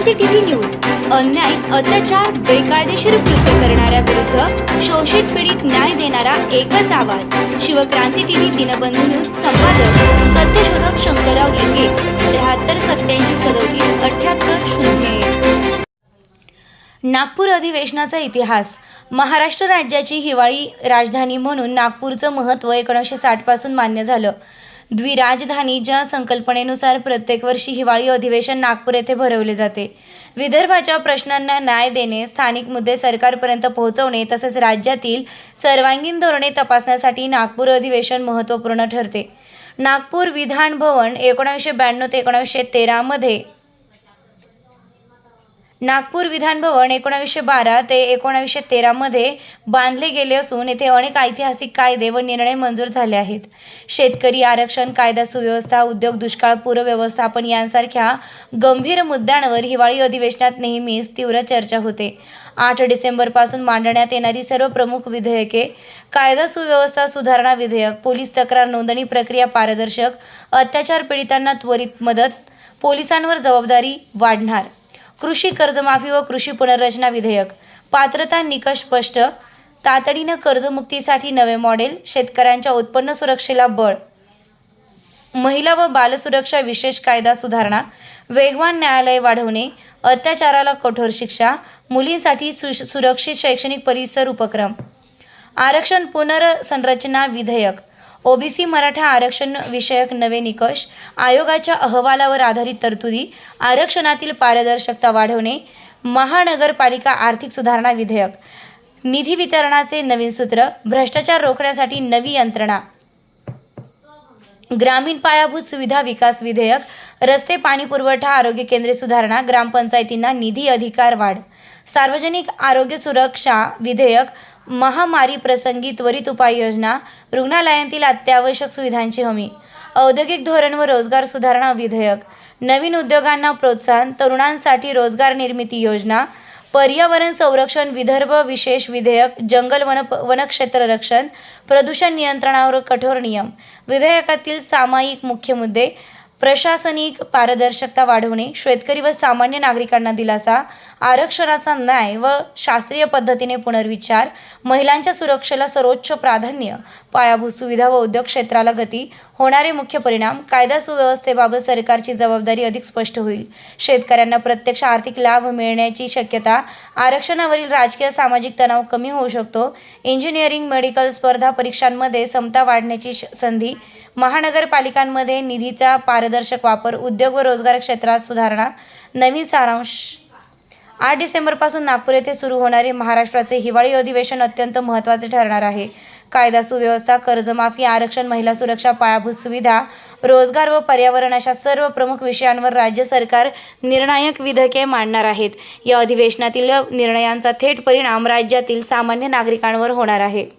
क्रांती TV news. अन्याय अत्याचार बेकायदेशीर कृत्य करणाऱ्या विरुद्ध शोषित पीडित न्याय देणारा एकच आवाज. शिवक्रांती टीव्ही दिनबंधू न्यूज संपादक सत्यशोधक शंकरराव लिंगे त्र्याहत्तर सत्याऐंशी सदोतीस अठ्याहत्तर शून्य नागपूर अधिवेशनाचा इतिहास. महाराष्ट्र राज्याची हिवाळी राजधानी म्हणून नागपूरचं महत्त्व एकोणीसशे साठपासून मान्य झालं. द्विराजधानीच्या संकल्पनेनुसार प्रत्येक वर्षी हिवाळी अधिवेशन नागपूर येथे भरवले जाते. विदर्भाच्या प्रश्नांना न्याय देणे स्थानिक मुद्दे सरकारपर्यंत पोहोचवणे तसेच राज्यातील सर्वांगीण धोरणे तपासण्यासाठी नागपूर अधिवेशन महत्त्वपूर्ण ठरते. नागपूर विधान भवन एकोणीसशे ब्याण्णव ते एकोणीसशे तेरामध्ये नागपूर विधानभवन एकोणावीसशे बारा ते एकोणावीसशे तेरामध्ये बांधले गेले असून येथे अनेक ऐतिहासिक कायदे व निर्णय मंजूर झाले आहेत. शेतकरी आरक्षण कायदा सुव्यवस्था उद्योग दुष्काळ पूर व्यवस्थापन यांसारख्या गंभीर मुद्द्यांवर हिवाळी अधिवेशनात नेहमीच तीव्र चर्चा होते. आठ डिसेंबरपासून मांडण्यात येणारी सर्व प्रमुख विधेयके कायदा सुव्यवस्था सुधारणा विधेयक पोलीस तक्रार नोंदणी प्रक्रिया पारदर्शक अत्याचार पीडितांना त्वरित मदत पोलिसांवर जबाबदारी वाढणार. कृषी कर्जमाफी व कृषी पुनर्रचना विधेयक. पात्रता निकष स्पष्ट. तातडीनं कर्जमुक्तीसाठी नवे मॉडेल शेतकऱ्यांच्या उत्पन्न सुरक्षेला बळ. महिला व बालसुरक्षा विशेष कायदा सुधारणा. वेगवान न्यायालय वाढवणे. अत्याचाराला कठोर शिक्षा. मुलींसाठी सु सुरक्षित शैक्षणिक परिसर उपक्रम. आरक्षण पुनर्संरचना विधेयक. ओबीसी मराठा आरक्षण विषयक नवे निकष आयोगाच्या अहवालावर आधारित तरतुदी आरक्षणातील पारदर्शकता वाढवणे महानगरपालिका आर्थिक सुधारणा विधेयक निधी वितरणाचे नवीन सूत्र भ्रष्टाचार रोखण्यासाठी नवी यंत्रणा. ग्रामीण पायाभूत सुविधा विकास विधेयक रस्ते पाणी पुरवठा आरोग्य केंद्रे सुधारणा ग्रामपंचायतींना निधी अधिकार वाढ. सार्वजनिक आरोग्य सुरक्षा विधेयक महामारी प्रसंगी त्वरित उपाययोजना रुग्णालयांतील अत्यावश्यक सुविधांची हमी औद्योगिक धोरण व रोजगार सुधारणा विधेयक नवीन उद्योगांना प्रोत्साहन तरुणांसाठी रोजगार निर्मिती योजना पर्यावरण संरक्षण विदर्भ विशेष विधेयक जंगल वन वनक्षेत्र रक्षण प्रदूषण नियंत्रणावर कठोर नियम विधेयकातील सामायिक मुख्य मुद्दे प्रशासनिक पारदर्शकता वाढवणे शेतकरी व सामान्य नागरिकांना दिलासा आरक्षणाचा न्याय व शास्त्रीय पद्धतीने पुनर्विचार महिलांच्या सुरक्षेला सर्वोच्च प्राधान्य पायाभूत सुविधा व उद्योग क्षेत्राला गती होणारे मुख्य परिणाम कायदा सुव्यवस्थेबाबत सरकारची जबाबदारी अधिक स्पष्ट होईल. शेतकऱ्यांना प्रत्यक्ष आर्थिक लाभ मिळण्याची शक्यता आरक्षणावरील राजकीय सामाजिक तणाव कमी होऊ शकतो इंजिनिअरिंग मेडिकल स्पर्धा परीक्षांमध्ये समता वाढण्याची श- संधी महानगरपालिकांमध्ये निधीचा पारदर्शक वापर उद्योग व रोजगार क्षेत्रात सुधारणा नवीन सारांश. आठ डिसेंबरपासून नागपूर येथे सुरू होणारे महाराष्ट्राचे हिवाळी अधिवेशन अत्यंत महत्त्वाचे ठरणार आहे. कायदा सुव्यवस्था कर्जमाफी आरक्षण महिला सुरक्षा पायाभूत सुविधा रोजगार व पर्यावरण अशा सर्व प्रमुख विषयांवर राज्य सरकार निर्णायक विधेयके मांडणार आहेत. या अधिवेशनातील निर्णयांचा थेट परिणाम राज्यातील सामान्य नागरिकांवर होणार आहे.